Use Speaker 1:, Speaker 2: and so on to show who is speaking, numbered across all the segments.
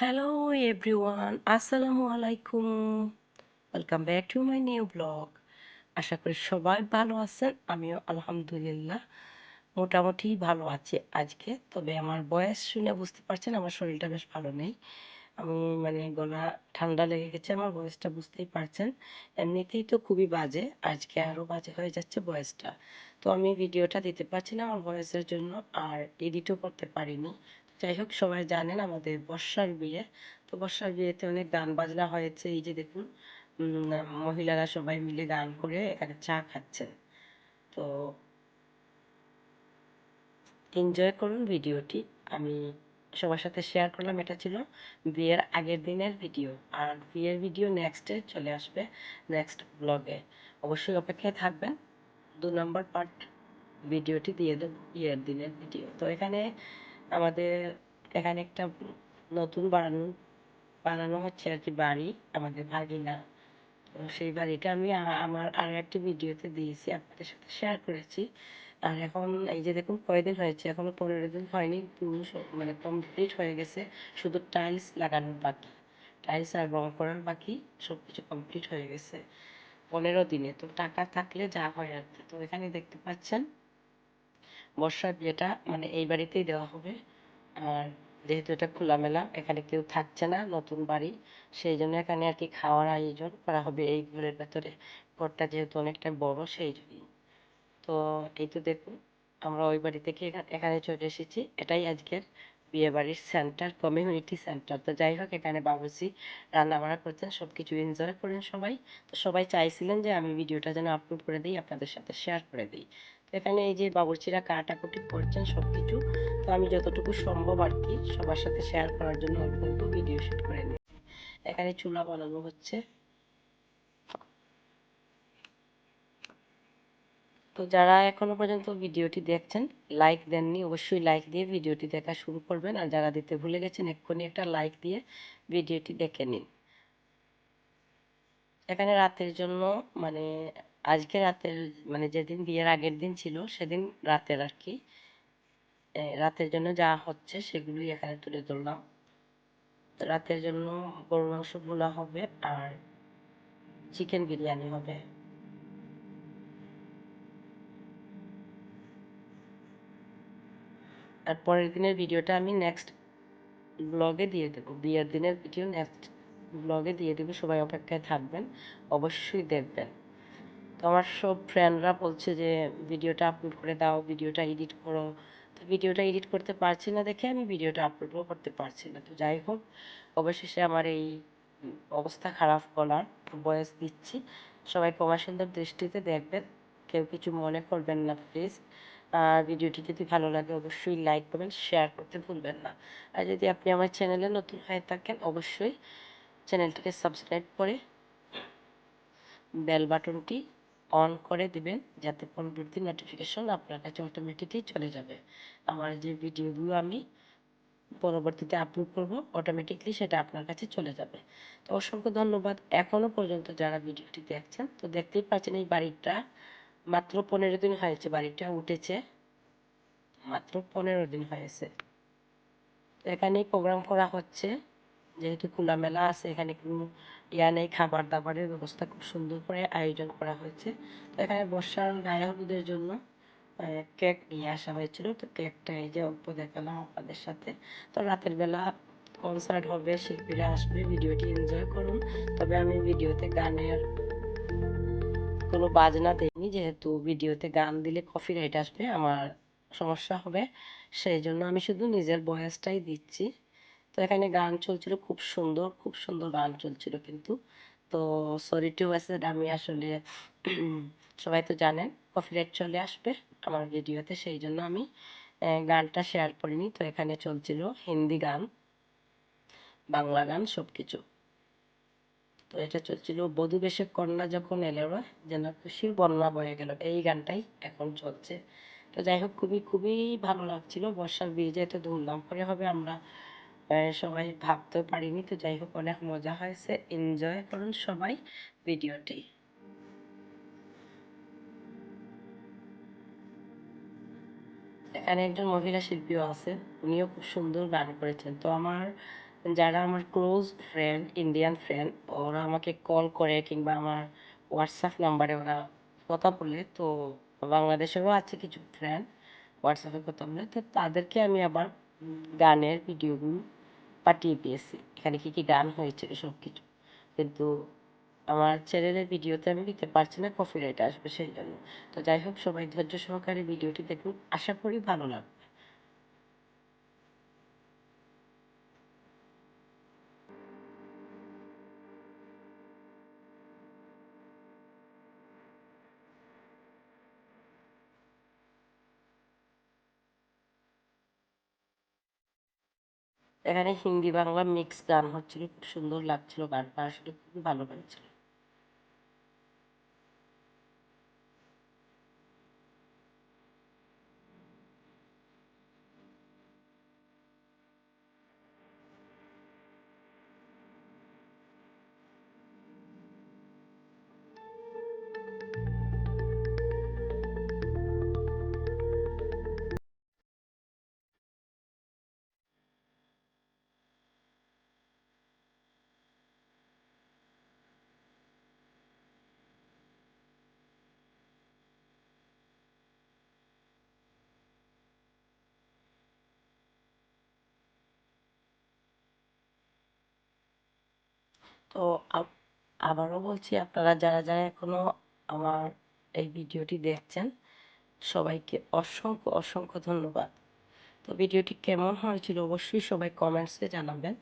Speaker 1: Hello everyone আসসালামু আলাইকুম welcome back to my new blog আশা করি সবাই ভালো আছেন। আমিও আলহামদুলিল্লাহ মোটামুটি ভালো আছি আজকে। তবে আমার বয়স শুনে বুঝতে পারছেন, আমার শরীরটা বেশ ভালো নেই। আমি মানে গলা ঠান্ডা লেগে গেছে, আমার বয়সটা বুঝতেই পারছেন। এমনিতেই তো খুবই বাজে, আজকে আরও বাজে হয়ে যাচ্ছে বয়সটা। তো আমি ভিডিওটা দিতে পারছি না আমার বয়সের জন্য, আর এডিটও করতে পারিনি। যাই হোক, সবাই জানেন আমাদের বর্ষার বিয়ে। তো বর্ষার বিয়েতে অনেক গান বাজনা হয়েছে। এই যে দেখুন মহিলারা সবাই মিলে গান করে এখানে চা খাচ্ছে তো এনজয় করুন ভিডিওটি। আমি সবার সাথে শেয়ার করলাম, এটা ছিল বিয়ের আগের দিনের ভিডিও আর বিয়ের ভিডিও নেক্সটে চলে আসবে নেক্সট ব্লগে অবশ্যই অপেক্ষায় থাকবেন। দু নম্বর পার্ট ভিডিওটি দিয়ে দেব, বিয়ের দিনের ভিডিও তো এখানে আমাদের এখানে একটা নতুন বানানো বানানো হচ্ছে আর কি বাড়ি, আমাদের ভাগিনা। তো সেই বাড়িটা আমি আমার আর একটি ভিডিওতে দিয়েছি, আপনাদের সাথে শেয়ার করেছি। আর এখন এই যে দেখুন কয়দিন হয়েছে, এখনও পনেরো দিন হয়নি পুরো মানে কমপ্লিট হয়ে গেছে, শুধু টাইলস লাগানোর বাকি। টাইলস আর রং করার বাকি সব কিছু কমপ্লিট হয়ে গেছে। পনেরো দিনে, তো টাকা থাকলে যা হয় আর কি। তো এখানে দেখতে পাচ্ছেন বর্ষার বিয়েটা মানে এই বাড়িতেই দেওয়া হবে। আর যেহেতু এটা খোলামেলা, এখানে কেউ থাকছে না, নতুন বাড়ি, সেই জন্য এখানে আর কি খাওয়ার আয়োজন করা হবে এই ঘরের ভেতরে। ঘরটা যেহেতু অনেকটা বড়, সেই জন্য তো এই তো দেখুন, আমরা ওই বাড়ি থেকে এখানে চলে এসেছি। এটাই আজকের বিয়ে বাড়ির সেন্টার কমিউনিটি সেন্টার তো যাই হোক, এখানে বাবুসি রান্নাবাড়া করছেন সব কিছু এনজয় করেন সবাই। তো সবাই চাইছিলেন যে আমি ভিডিওটা যেন আপলোড করে দিই, আপনাদের সাথে শেয়ার করে দিই। এখানে এই যে বাবুর্চিরা কাটাকুটি করছেন সব কিছু তো আমি যতটুকু সম্ভব আর কি সবার সাথে শেয়ার করার জন্য অল্প অল্প ভিডিও শ্যুট করে নিই এখানে চুলা বানানো হচ্ছে। তো যারা এখনও পর্যন্ত ভিডিওটি দেখছেন লাইক দেননি, অবশ্যই লাইক দিয়ে ভিডিওটি দেখা শুরু করবেন। আর যারা দিতে ভুলে গেছেন, এক্ষুনি একটা লাইক দিয়ে ভিডিওটি দেখে নিন। এখানে রাতের জন্য মানে আজকে রাতের মানে যেদিন বিয়ের আগের দিন ছিল, সেদিন রাতের আর কি। রাতের জন্য যা হচ্ছে সেগুলি এখানে তুলে ধরলাম। রাতের জন্য গরু মাংস ভোলা হবে আর চিকেন বিরিয়ানি হবে। আর পরের দিনের ভিডিওটা আমি নেক্সট ব্লগে দিয়ে দেবো। বিয়ের দিনের ভিডিও নেক্সট ব্লগে দিয়ে দেবো। সবাই অপেক্ষায় থাকবেন, অবশ্যই দেখবেন। তো আমার সব ফ্রেন্ডরা বলছে যে, ভিডিওটা আপলোড করে দাও, ভিডিওটা এডিট করো। তো ভিডিওটা এডিট করতে পারছি না দেখে আমি ভিডিওটা আপলোডও করতে পারছি না। তো যাই হোক, অবশেষে আমার এই অবস্থা খারাপ করার বয়স দিচ্ছি। সবাই কমা সুন্দর দৃষ্টিতে দেখবেন। কেউ কিছু মনে করবেন না প্লিজ আর ভিডিওটি যদি ভালো লাগে, অবশ্যই লাইক করবেন শেয়ার করতে ভুলবেন না। আর যদি আপনি আমার চ্যানেলে নতুন হয়ে থাকেন, অবশ্যই চ্যানেলটিকে সাবস্ক্রাইব করে বেল বাটনটি অন করে দিবেন যাতে পরবর্তী নোটিফিকেশন আপনার কাছে অটোমেটিকই চলে যাবে। আমার যে ভিডিওগুলো আমি পরবর্তীতে আপলোড করব অটোমেটিকলি সেটা আপনার কাছে চলে যাবে। তো অসংখ্য ধন্যবাদ। এখনও পর্যন্ত যারা ভিডিওটি দেখছেন, তো দেখতেই পাচ্ছেন এই বাড়িটা মাত্র পনেরো দিন হয়েছে, বাড়িটা উঠেছে মাত্র পনেরো দিন হয়েছে। এখানেই প্রোগ্রাম করা হচ্ছে। যেহেতু খোলামেলা আছে, এখানে কোনো ইয়া নেই খাবার দাবারের ব্যবস্থা খুব সুন্দর করে আয়োজন করা হয়েছে। তো এখানে বর্ষার গায়ে হলুদের জন্য কেক নিয়ে আসা হয়েছিল। তো কেকটা এই যে অল্প দেখালাম আপনাদের সাথে। তো রাতের বেলা কনসার্ট হবে, শিল্পীরা আসবে, ভিডিওটি এনজয় করুন। তবে আমি ভিডিওতে গানের কোনো বাজনা দেয়নি যেহেতু ভিডিওতে গান দিলে কফি রাইট আসবে, আমার সমস্যা হবে। সেই জন্য আমি শুধু নিজের বয়সটাই দিচ্ছি। তো এখানে গান চলছিল, খুব সুন্দর খুব সুন্দর গান চলছিল কিন্তু। তো সরি টু ওয়েসেড আমি আসলে সবাই তো জানেন কপিরাইট চলে আসবে আমার ভিডিওতে সেই জন্য আমি গানটা শেয়ার করিনি। তো এখানে চলছিল হিন্দি গান, বাংলা গান সব কিছু তো এটা চলছিল বধু বেশে কন্যা যখন এলো যেন খুশির বন্যা বয়ে গেল, এই গানটাই এখন চলছে। তো যাই হোক, খুবই খুবই ভালো লাগছিল বর্ষার বিয়ে এত ধুমধাম করে হবে আমরা সবাই ভাবতেও পারিনি, তো যাই হোক অনেক মজা হয়েছে। এনজয় করুন সবাই ভিডিওটি। এখানে একজন মহিলা শিল্পীও আছে, উনিও খুব সুন্দর গান করেছেন। তো আমার, যারা আমার ক্লোজ ফ্রেন্ড ইন্ডিয়ান ফ্রেন্ড ওরা আমাকে কল করে কিংবা আমার হোয়াটসঅ্যাপ নাম্বারে ওরা কথা বলে, তো বাংলাদেশেরও আছে কিছু ফ্রেন্ড হোয়াটসঅ্যাপে কথা বলে, তো তাদেরকে আমি আবার গানের ভিডিওগুলো পাঠিয়ে দিয়েছি। এখানে কি কি গান হয়েছে সব কিছু কিন্তু আমার চ্যানেলের ভিডিওতে আমি দিতে পারছি না কপিরাইট আসবে সেই জন্য। তো যাই হোক, সবাই ধৈর্য সহকারে ভিডিওটি দেখুন। আশা করি ভালো লাগবে। এখানে হিন্দি বাংলা মিক্স গান হচ্ছিল খুব সুন্দর লাগছিল গানটা আসলে খুবই ভালো লাগছিল তো আব- আবারও বলছি, আপনারা যারা যারা এখনও আমার এই ভিডিওটি দেখছেন, সবাইকে অসংখ্য অসংখ্য ধন্যবাদ। তো ভিডিওটি কেমন হয়েছিল অবশ্যই সবাই কমেন্টসে জানাবেন।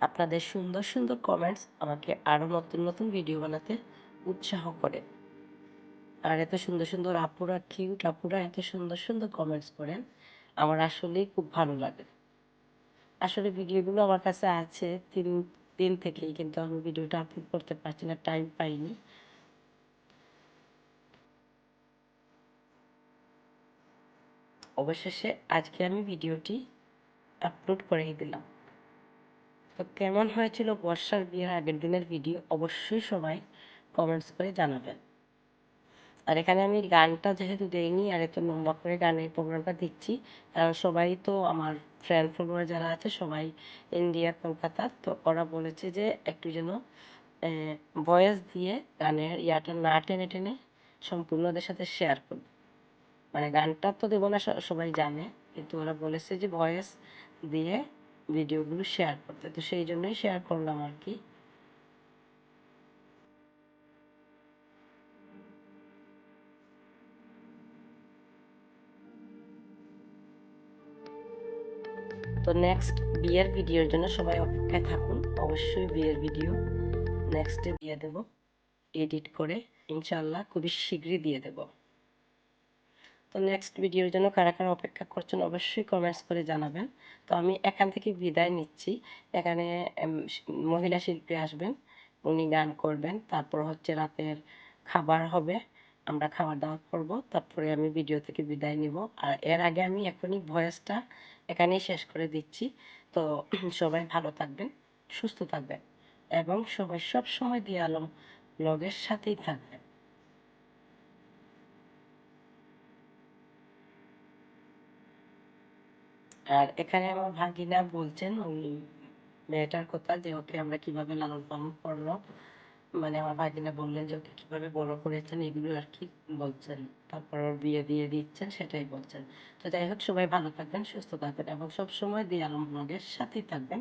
Speaker 1: আপনাদের সুন্দর সুন্দর কমেন্টস আমাকে আরও নতুন নতুন ভিডিও বানাতে উৎসাহ করে। আর এত সুন্দর সুন্দর আপুরা কিউট আপুরা এত সুন্দর সুন্দর কমেন্টস করেন, আমার আসলেই খুব ভালো লাগে। আসলে ভিডিওগুলো আমার কাছে আছে তিন দিন থেকেই, কিন্তু আমি ভিডিওটা আপলোড করতে পারছি না টাইম পাইনি। অবশেষে আজকে আমি ভিডিওটি আপলোড করেই দিলাম। তো কেমন হয়েছিল বর্ষার বিয়ের আগের দিনের ভিডিও অবশ্যই সবাই কমেন্টস করে জানাবেন। আর এখানে আমি গানটা যেহেতু দেইনি, আর এত লম্বা করে গানের প্রোগ্রামটা দিচ্ছি, কারণ সবাই তো আমার ফ্রেন্ড ফলোয়ার যারা আছে, সবাই ইন্ডিয়া কলকাতা তো ওরা বলেছে যে একটু যেন ভয়েস দিয়ে গানের ইয়াটা না টেনে টেনে সম্পূর্ণ ওদের সাথে শেয়ার করি। মানে গানটা তো দেবো না সবাই জানে, কিন্তু ওরা বলেছে যে ভয়েস দিয়ে ভিডিওগুলো শেয়ার করতে। তো সেই জন্যই শেয়ার করলাম আর কি। তো নেক্সট বিয়ের ভিডিওর জন্য সবাই অপেক্ষায় থাকুন। অবশ্যই বিয়ের ভিডিও নেক্সটে দিয়ে দেব। এডিট করে ইনশাল্লাহ খুবই শীঘ্রই দিয়ে দেব। তো নেক্সট ভিডিওর জন্য কারা কারা অপেক্ষা করছেন অবশ্যই কমেন্টস করে জানাবেন। তো আমি এখান থেকে বিদায় নিচ্ছি। এখানে মহিলা শিল্পী আসবেন, উনি গান করবেন। তারপর হচ্ছে রাতের খাবার হবে, আমরা খাবার দাওয়া করব। তারপরে আমি ভিডিও থেকে বিদায় নিব। আর এর আগে আমি এখনই ভয়েসটা এখানেই শেষ করে দিচ্ছি। তো সবাই ভালো থাকবেন, সুস্থ থাকবেন এবং সবাই সব সময় দিয়ে আলম ব্লগের সাথেই থাকবেন। আর এখানে আমার ভাগিনা বলছেন ওই মেয়েটার কথা যে ওকে আমরা কীভাবে লালন পালন করল মানে আমার ভাগিনা বললেন যে ওকে কীভাবে বড় করেছেন, এগুলো আর কি বলছেন। তারপর ওর বিয়ে দিয়ে দিচ্ছেন, সেটাই বলছেন। তো যাই হোক, সবাই ভালো থাকবেন, সুস্থ থাকবেন এবং সব সময় দিয়ালম ব্লগের সাথেই থাকবেন।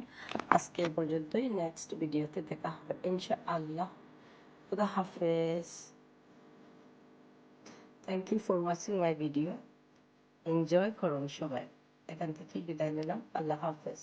Speaker 1: আজকে পর্যন্তই নেক্সট ভিডিওতে দেখা হবে, ইনশাআল্লাহ। খুদা হাফেজ। Thank you for watching my video enjoy করুন সবাই। এখান থেকে বিদায় নিলাম আল্লাহ হাফেজ